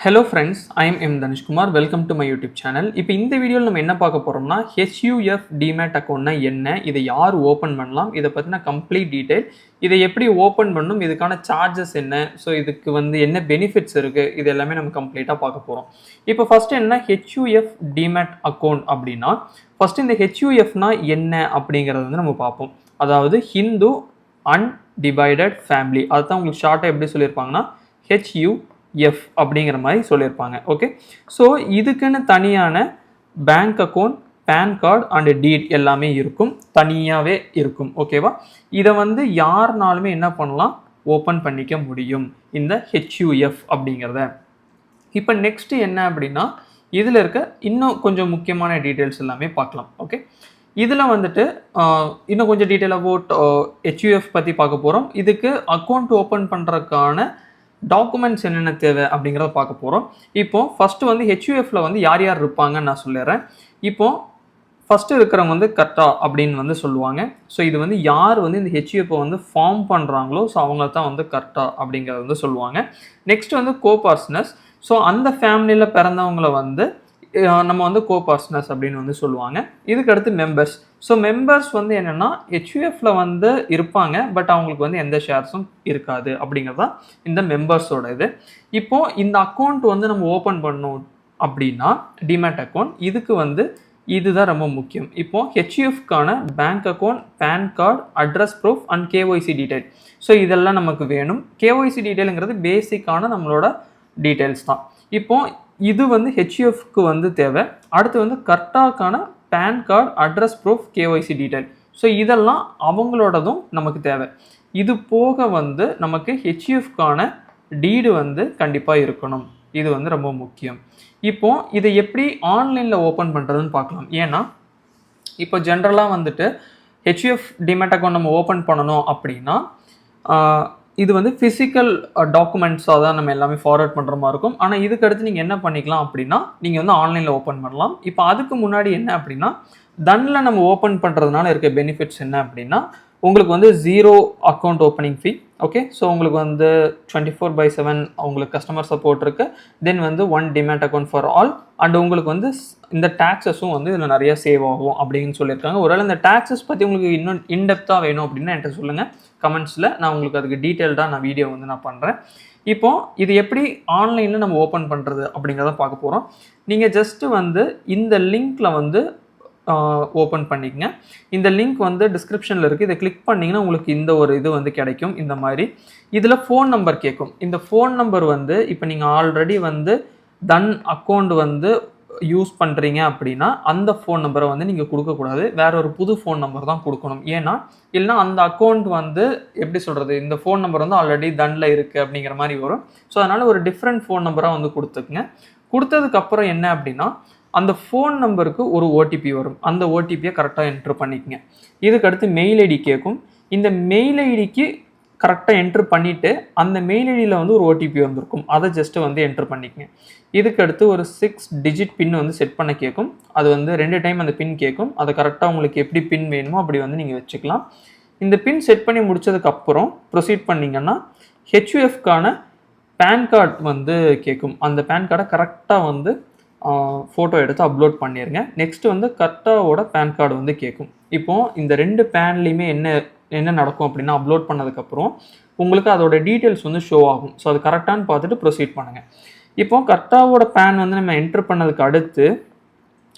Hello friends I am am Dhanushkumar welcome to my YouTube channel இப்போ இந்த வீடியோவில் நம்ம என்ன பார்க்க போகிறோம்னா ஹெச்யூஎஃப் டிமேட் அக்கௌண்ட்னா என்ன இதை யார் ஓப்பன் பண்ணலாம் இதை பற்றின கம்ப்ளீட் டீட்டெயில் இதை எப்படி ஓப்பன் பண்ணும் இதுக்கான சார்ஜஸ் என்ன ஸோ இதுக்கு வந்து என்ன பெனிஃபிட்ஸ் இருக்குது இது எல்லாமே நம்ம கம்ப்ளீட்டாக பார்க்க போகிறோம் இப்போ ஃபஸ்ட்டு என்ன ஹெச்யூஎஃப் டிமேட் அக்கௌண்ட் அப்படின்னா ஃபஸ்ட்டு இந்த ஹெச்யூஎஃப்னா என்ன அப்படிங்கிறத வந்து நம்ம பார்ப்போம். அதாவது ஹிந்து அன்டிவைடட் ஃபேமிலி அதுதான் உங்களுக்கு ஷார்ட்டாக எப்படி சொல்லியிருப்பாங்கன்னா ஹெச்யூ எஃப் அப்படிங்கிற மாதிரி சொல்லியிருப்பாங்க. ஓகே ஸோ இதுக்குன்னு தனியான bank account PAN card and deed எல்லாமே இருக்கும். தனியாகவே இருக்கும். ஓகேவா இதை வந்து யாருனாலுமே என்ன பண்ணலாம்? ஓப்பன் பண்ணிக்க முடியும். இந்த ஹெச்யூஎஃப் அப்படிங்கிறத. இப்போ நெக்ஸ்ட் என்ன அப்படின்னா இதில் இருக்க இன்னும் கொஞ்சம் முக்கியமான டீட்டெயில்ஸ் எல்லாமே பார்க்கலாம். ஓகே இதில் வந்துட்டு இன்னும் கொஞ்சம் டீட்டெயில் அபவுட் ஹெச்யூஎஃப் பற்றி பார்க்க போகிறோம் இதுக்கு அக்கௌண்ட் ஓப்பன் பண்ணுறதுக்கான டாக்குமெண்ட்ஸ் என்னென்ன தேவை அப்படிங்கிறத பார்க்க போகிறோம் இப்போ ஃபஸ்ட்டு வந்து ஹெச்யூஎஃப்ல வந்து யார் யார் இருப்பாங்கன்னு நான் சொல்லிடுறேன். இப்போ ஃபஸ்ட்டு இருக்கிறவங்க வந்து கட்டா அப்படின்னு வந்து சொல்லுவாங்க. ஸோ இது வந்து யார் வந்து இந்த ஹெச்யூஎஃப்பை வந்து ஃபார்ம் பண்ணுறாங்களோ ஸோ அவங்க தான் வந்து கரெக்டா அப்படிங்கிறத வந்து சொல்லுவாங்க. நெக்ஸ்ட் வந்து கோபார்ஸ்னஸ் ஸோ அந்த ஃபேமிலியில் பிறந்தவங்கள வந்து நம்ம வந்து கோபாஸ்னஸ் அப்படின்னு வந்து சொல்லுவாங்க. இதுக்கு அடுத்து மெம்பர்ஸ் ஸோ மெம்பர்ஸ் வந்து என்னென்னா ஹெச்யூஎஃப்ல வந்து இருப்பாங்க பட் அவங்களுக்கு வந்து எந்த ஷேர்ஸும் இருக்காது அப்படிங்கிறது தான் இந்த மெம்பர்ஸோட இது. இப்போ இந்த அக்கௌண்ட் வந்து நம்ம ஓப்பன் பண்ணோம் அப்படின்னா டிமேட் அக்கௌண்ட் இதுக்கு வந்து இதுதான் ரொம்ப முக்கியம். இப்போ ஹெச்யூஎஃப்கான bank account PAN card address proof and KYC detail so இதெல்லாம் நமக்கு வேணும். கேஒய்சி டீடைலுங்கிறது பேசிக்கான நம்மளோட டீட்டெயில்ஸ் தான். இப்போது இது வந்து ஹெச்யூஎஃப்க்கு வந்து தேவை. அடுத்து வந்து கரெக்டாக்கான PAN card address proof KYC detail so இதெல்லாம் அவங்களோடதும் நமக்கு தேவை. இது போக வந்து நமக்கு ஹெச்யூஎஃப்கான டீடு வந்து கண்டிப்பாக இருக்கணும். இது வந்து ரொம்ப முக்கியம். இப்போ இதை எப்படி ஆன்லைனில் ஓப்பன் பண்ணுறதுன்னு பார்க்கலாம். ஏன்னா இப்போ ஜென்ரலாக வந்துட்டு ஹெச்யூஎஃப் டிமேட் அக்கௌண்ட் நம்ம ஓப்பன் பண்ணணும் அப்படின்னா இது வந்து ஃபிசிக்கல் டாக்குமெண்ட்ஸாக uh, தான் நம்ம எல்லாமே ஃபார்வர்ட் பண்ணுற மாதிரி இருக்கும். ஆனால் இதுக்கடுத்து நீங்கள் என்ன பண்ணிக்கலாம் அப்படின்னா நீங்கள் வந்து ஆன்லைனில் ஓப்பன் பண்ணலாம். இப்போ அதுக்கு முன்னாடி என்ன அப்படின்னா தன்னில் நம்ம ஓப்பன் பண்ணுறதுனால இருக்க பெனிஃபிட்ஸ் என்ன அப்படின்னா உங்களுக்கு வந்து zero account opening fee okay so உங்களுக்கு வந்து டுவெண்ட்டி ஃபோர் பை செவன் உங்களுக்கு கஸ்டமர் சப்போர்ட் இருக்கு. தென் வந்து one demat account for all and உங்களுக்கு வந்து ஸ்- இந்த டேக்ஸஸும் வந்து இதில் நிறைய சேவ் ஆகும் அப்படின்னு சொல்லியிருக்காங்க. ஒருவேளை இந்த டேக்ஸஸ் பற்றி உங்களுக்கு இன்னும் இன்டெப்த்தாக வேணும் அப்படின்னா என்கிட்ட சொல்லுங்கள் கமெண்ட்ஸில் நான் உங்களுக்கு அதுக்கு டீட்டெயில்டாக நான் வீடியோ வந்து நான் பண்ணுறேன் இப்போ இது எப்படி ஆன்லைனில் நம்ம ஓப்பன் பண்ணுறது அப்படிங்கிறத பார்க்க போகிறோம் நீங்கள் ஜஸ்ட்டு வந்து இந்த லிங்க்கில் வந்து ஓப்பன் பண்ணிக்கங்க. இந்த லிங்க் வந்து டிஸ்கிரிப்ஷனில் இருக்குது இதை கிளிக் பண்ணிங்கன்னா உங்களுக்கு இந்த ஒரு இது வந்து கிடைக்கும். இந்த மாதிரி. இதில் ஃபோன் நம்பர் கேட்கும் இந்த ஃபோன் நம்பர் வந்து இப்போ நீங்கள் ஆல்ரெடி வந்து தன் அக்கௌண்ட் வந்து யூஸ் பண்ணுறீங்க அப்படின்னா அந்த ஃபோன் நம்பரை வந்து நீங்கள் கொடுக்கக்கூடாது. வேற ஒரு புது ஃபோன் நம்பர் தான் கொடுக்கணும். ஏன்னா இல்லைன்னா அந்த அக்கௌண்ட் வந்து எப்படி சொல்கிறது இந்த ஃபோன் நம்பர் வந்து ஆல்ரெடி தனில் இருக்குது அப்படிங்கிற மாதிரி வரும். ஸோ அதனால் ஒரு டிஃப்ரெண்ட் ஃபோன் நம்பராக வந்து கொடுத்துக்குங்க. கொடுத்ததுக்கப்புறம் என்ன அப்படின்னா அந்த ஃபோன் நம்பருக்கு ஒரு ஓடிபி வரும். அந்த ஓடிபியை கரெக்டாக என்ட்ரு பண்ணிக்கங்க. இதுக்கடுத்து மெயில் ஐடி கேட்கும் இந்த மெயில் ஐடிக்கு கரெக்டாக என்ட்ரு பண்ணிவிட்டு அந்த மெயில் ஐடியில் வந்து ஒரு ஓடிபி வந்திருக்கும். அதை ஜஸ்ட்டு வந்து என்ட்ரு பண்ணிக்கங்க. இதுக்கடுத்து ஒரு சிக்ஸ் டிஜிட் பின் வந்து செட் பண்ண கேட்கும் அது வந்து ரெண்டு டைம் அந்த பின் கேட்கும் அதை கரெக்டாக உங்களுக்கு எப்படி பின் வேணுமோ அப்படி வந்து நீங்கள் வச்சுக்கலாம். இந்த பின் செட் பண்ணி முடிச்சதுக்கப்புறம் ப்ரொசீட் பண்ணிங்கன்னா ஹெச்யூஎஃப்கான பேன் கார்டு வந்து கேட்கும் அந்த பேன் கார்டை கரெக்டாக வந்து ஃபோட்டோ எடுத்து அப்லோட் பண்ணிடுங்க நெக்ஸ்ட் வந்து கரெக்டாவோட பேன் கார்டு வந்து கேட்கும் இப்போ இந்த ரெண்டு பேன்லேயுமே என்ன என்ன நடக்கும் அப்படின்னா அப்லோட் பண்ணதுக்கப்புறம் உங்களுக்கு அதோட டீட்டெயில்ஸ் வந்து ஷோ ஆகும். ஸோ அது கரெக்டானு பார்த்துட்டு ப்ரொசீட் பண்ணுங்கள் இப்போ கரெக்டாவோட பேன் வந்து நம்ம என்ட்ரு பண்ணதுக்கு அடுத்து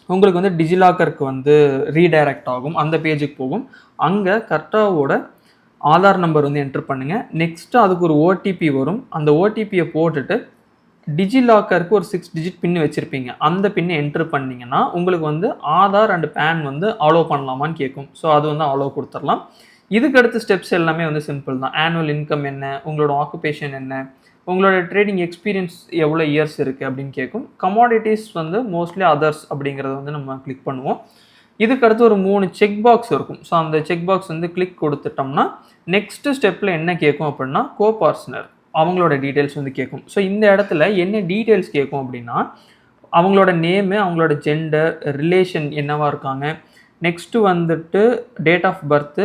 உங்களுக்கு வந்து டிஜிலாக்கருக்கு வந்து ரீடைரக்ட் ஆகும். அந்த பேஜுக்கு போகும். அங்கே கரெக்டாவோட ஆதார் நம்பர் வந்து என்ட்ரு பண்ணுங்கள் நெக்ஸ்ட்டு அதுக்கு ஒரு ஓடிபி வரும். அந்த ஓடிபியை போட்டுட்டு டிஜிலாக்கருக்கு ஒரு சிக்ஸ் டிஜிட் பின் வச்சுருப்பீங்க. அந்த பின்னை என்ட்ரு பண்ணீங்கன்னா உங்களுக்கு வந்து ஆதார் அண்ட் பேன் வந்து அலோவ் பண்ணலாமான்னு கேட்கும் ஸோ அது வந்து அலோவ் கொடுத்துடலாம். இதுக்கு அடுத்த ஸ்டெப்ஸ் எல்லாமே வந்து சிம்பிள் தான். ஆனுவல் இன்கம் என்ன உங்களோட ஆக்குபேஷன் என்ன உங்களோட ட்ரேடிங் எக்ஸ்பீரியன்ஸ் எவ்வளோ இயர்ஸ் இருக்குது அப்படின்னு கேட்கும் கமாடிட்டிஸ் வந்து மோஸ்ட்லி அதர்ஸ் அப்படிங்கிறத வந்து நம்ம கிளிக் பண்ணுவோம். இதுக்கு அடுத்து ஒரு மூணு செக் பாக்ஸ் இருக்கும். ஸோ அந்த செக் பாக்ஸ் வந்து கிளிக் கொடுத்துட்டோம்னா நெக்ஸ்ட் ஸ்டெப்பில் என்ன கேட்கும் அப்படின்னா கோ பார்ட்னர் அவங்களோட டீட்டெயில்ஸ் வந்து கேட்கும் ஸோ இந்த இடத்துல என்ன டீட்டெயில்ஸ் கேட்கும் அப்படின்னா அவங்களோட நேமு அவங்களோட ஜெண்டர் ரிலேஷன் என்னவா இருக்காங்க நெக்ஸ்ட்டு வந்துட்டு டேட் ஆஃப் பர்த்து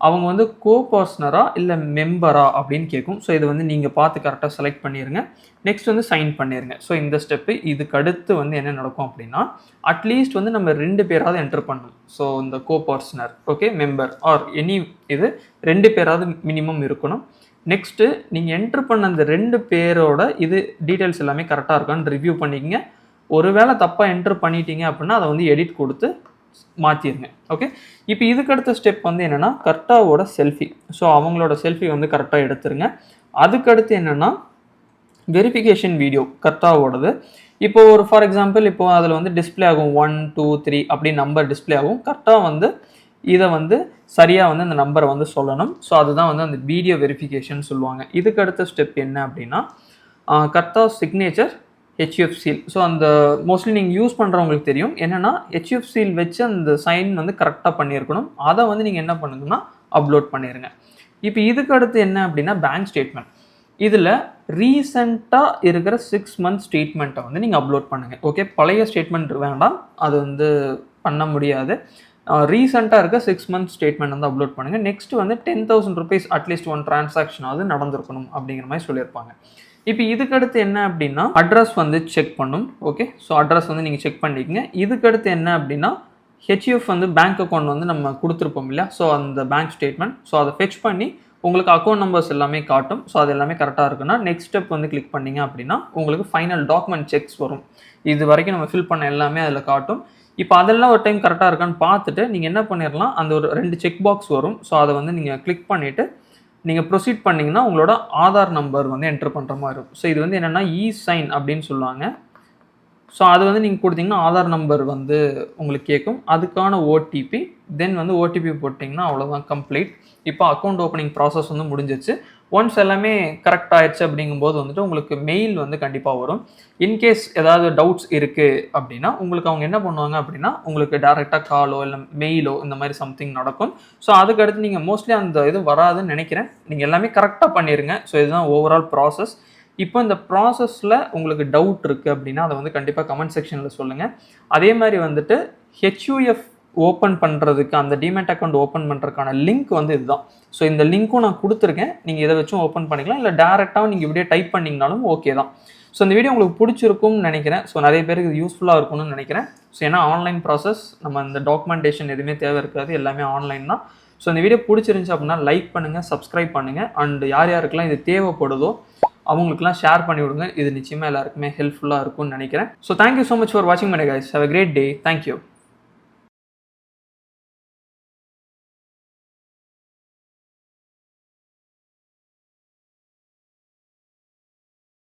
அவங்க வந்து கோ பர்சனரா இல்லை மெம்பரா அப்படின்னு கேட்கும் ஸோ இது வந்து நீங்கள் பார்த்து கரெக்டாக செலக்ட் பண்ணிடுங்க நெக்ஸ்ட் வந்து சைன் பண்ணிடுங்க ஸோ இந்த ஸ்டெப்பு இதுக்கு அடுத்து வந்து என்ன நடக்கும் அப்படின்னா அட்லீஸ்ட் வந்து நம்ம ரெண்டு பேராவது என்டர் பண்ணணும். ஸோ இந்த coparcener okay member or any இது ரெண்டு பேராவது மினிமம் இருக்கணும். நெக்ஸ்ட்டு நீங்கள் என்ட்ரு பண்ண அந்த ரெண்டு பேரோட இது டீட்டெயில்ஸ் எல்லாமே கரெக்டாக இருக்கான்னு ரிவ்யூ பண்ணிக்கங்க. ஒருவேளை தப்பாக என்ட்ரு பண்ணிட்டீங்க அப்படின்னா அதை வந்து எடிட் கொடுத்து மாற்றிடுங்க ஓகே இப்போ இதுக்கடுத்த ஸ்டெப் வந்து என்னென்னா கரெக்டாவோட செல்ஃபி ஸோ அவங்களோட செல்ஃபி வந்து கரெக்டாக எடுத்துருங்க. அதுக்கடுத்து என்னென்னா வெரிஃபிகேஷன் வீடியோ கரெக்டாவோடது இப்போ ஒரு ஃபார் எக்ஸாம்பிள் இப்போ அதில் வந்து டிஸ்ப்ளே ஆகும். ஒன் டூ த்ரீ அப்படி நம்பர் டிஸ்ப்ளே ஆகும். கரெக்டாக வந்து இதை வந்து சரியாக வந்து அந்த நம்பரை வந்து சொல்லணும். ஸோ அதுதான் வந்து அந்த வீடியோ வெரிஃபிகேஷன் சொல்லுவாங்க. இதுக்கு அடுத்த ஸ்டெப் என்ன அப்படின்னா கரெக்டாக சிக்னேச்சர் ஹெச்யூஎஃப் சீல் ஸோ அந்த மோஸ்ட்லி நீங்கள் யூஸ் பண்ணுறவங்களுக்கு தெரியும். என்னென்னா ஹெச்யூஎஃப் சீல் வச்சு அந்த சைன் வந்து கரெக்டாக பண்ணியிருக்கணும். அதை வந்து நீங்கள் என்ன பண்ணுங்கன்னா அப்லோட் பண்ணிடுங்க இப்போ இதுக்கு அடுத்து என்ன அப்படின்னா பேங்க் ஸ்டேட்மெண்ட் இதில் ரீசெண்டாக இருக்கிற சிக்ஸ் மந்த் ஸ்டேட்மெண்ட்டை வந்து நீங்கள் அப்லோட் பண்ணுங்கள் ஓகே பழைய ஸ்டேட்மெண்ட் வேண்டாம். அது வந்து பண்ண முடியாது. ரீசெண்டாக இருக்க சிக்ஸ் மந்த் ஸ்டேட்மெண்ட் வந்து அப்லோட் பண்ணுங்கள் நெக்ஸ்ட் வந்து ten thousand rupees at least one டிரான்சாக்ஷனாவது நடந்திருக்கணும் அப்படிங்கிற மாதிரி சொல்லியிருப்பாங்க. இப்போ இதுக்கடுத்து என்ன அப்படின்னா அட்ரஸ் வந்து செக் பண்ணும். ஓகே ஸோ அட்ரஸ் வந்து நீங்கள் செக் பண்ணிக்கங்க. இதுக்கடுத்து என்ன அப்படின்னா ஹெச்யூஎஃப் வந்து பேங்க் அக்கௌண்ட் வந்து நம்ம கொடுத்துருப்போம் இல்லையா? ஸோ அந்த பேங்க் ஸ்டேட்மெண்ட் ஸோ அதை ஃபெச் பண்ணி உங்களுக்கு அக்கௌண்ட் நம்பர்ஸ் எல்லாமே காட்டும். ஸோ அது எல்லாமே கரெக்டாக இருக்குன்னா நெக்ஸ்ட் ஸ்டெப் வந்து கிளிக் பண்ணீங்க அப்படின்னா உங்களுக்கு ஃபைனல் டாக்குமெண்ட் செக்ஸ் வரும். இது வரைக்கும் நம்ம ஃபில் பண்ண எல்லாமே அதில் காட்டும். இப்போ அதெல்லாம் ஒரு டைம் கரெக்டாக இருக்கான்னு பார்த்துட்டு நீங்கள் என்ன பண்ணிடலாம் அந்த ஒரு ரெண்டு செக் பாக்ஸ் வரும். ஸோ அதை வந்து நீங்கள் கிளிக் பண்ணிவிட்டு நீங்கள் ப்ரொசீட் பண்ணிங்கன்னா உங்களோட ஆதார் நம்பர் வந்து என்டர் பண்ணுற மாதிரி இருக்கும். ஸோ இது வந்து என்னென்னா இ சைன் அப்படின்னு சொல்லுவாங்க. ஸோ அது வந்து நீங்கள் கொடுத்தீங்கன்னா ஆதார் நம்பர் வந்து உங்களுக்கு கேட்கும். அதுக்கான ஓடிபி தென் வந்து ஓடிபி போட்டிங்கன்னா அவ்வளோதான் கம்ப்ளீட் இப்போ அக்கௌண்ட் ஓப்பனிங் ப்ராசஸ் வந்து முடிஞ்சிச்சு ஒன்ஸ் எல்லாமே கரெக்ட் ஆயிடுச்சு அப்படிங்கும்போது வந்துட்டு உங்களுக்கு மெயில் வந்து கண்டிப்பாக வரும். இன்கேஸ் ஏதாவது டவுட்ஸ் இருக்குது அப்படின்னா உங்களுக்கு அவங்க என்ன பண்ணுவாங்க அப்படின்னா உங்களுக்கு டேரெக்டாக காலோ இல்லை மெயிலோ இந்த மாதிரி சம்திங் நடக்கும். ஸோ அதுக்கடுத்து நீங்கள் மோஸ்ட்லி அந்த இது வராதுன்னு நினைக்கிறேன். நீங்கள் எல்லாமே கரெக்டாக பண்ணிடுங்க ஸோ இதுதான் ஓவரால் ப்ராசஸ் இப்போ இந்த ப்ராசஸில் உங்களுக்கு டவுட் இருக்குது அப்படின்னா அதை வந்து கண்டிப்பாக கமெண்ட் செக்ஷனில் சொல்லுங்கள் அதே மாதிரி வந்துட்டு ஹெச்யூஎஃப் ஓப்பன் பண்ணுறதுக்கு அந்த டிமேட் அக்கௌண்ட் ஓப்பன் பண்ணுறதுக்கான லிங்க் வந்து இதுதான். ஸோ இந்த லிங்க்கும் நான் கொடுத்துருக்கேன். நீங்கள் இதை வச்சும் ஓப்பன் பண்ணிக்கலாம். இல்லை டேரெக்டாக நீங்கள் இப்படியே டைப் பண்ணிங்கனாலும் ஓகே தான். ஸோ இந்த வீடியோ உங்களுக்கு பிடிச்சிருக்கும்னு நினைக்கிறேன். ஸோ நிறைய பேருக்கு இது யூஸ்ஃபுல்லாக இருக்கும்னு நினைக்கிறேன். ஸோ ஏன்னா ஆன்லைன் ப்ராசஸ் நம்ம இந்த டாக்குமெண்டேஷன் எதுவுமே தேவை இருக்காது. எல்லாமே ஆன்லைன் தான். ஸோ இந்த வீடியோ பிடிச்சிருந்துச்சு அப்படின்னா லைக் பண்ணுங்கள் சப்ஸ்கிரைப் பண்ணுங்கள் அண்ட் யார் யாருக்கெல்லாம் இது தேவைப்படுதோ அவங்களுக்குலாம் ஷேர் பண்ணி விடுங்க. இது நிச்சயமாக எல்லாருக்குமே ஹெல்ப்ஃபுல்லாக இருக்கும்னு நினைக்கிறேன். So thank you so much for வாட்சிங் my guys have a great day thank you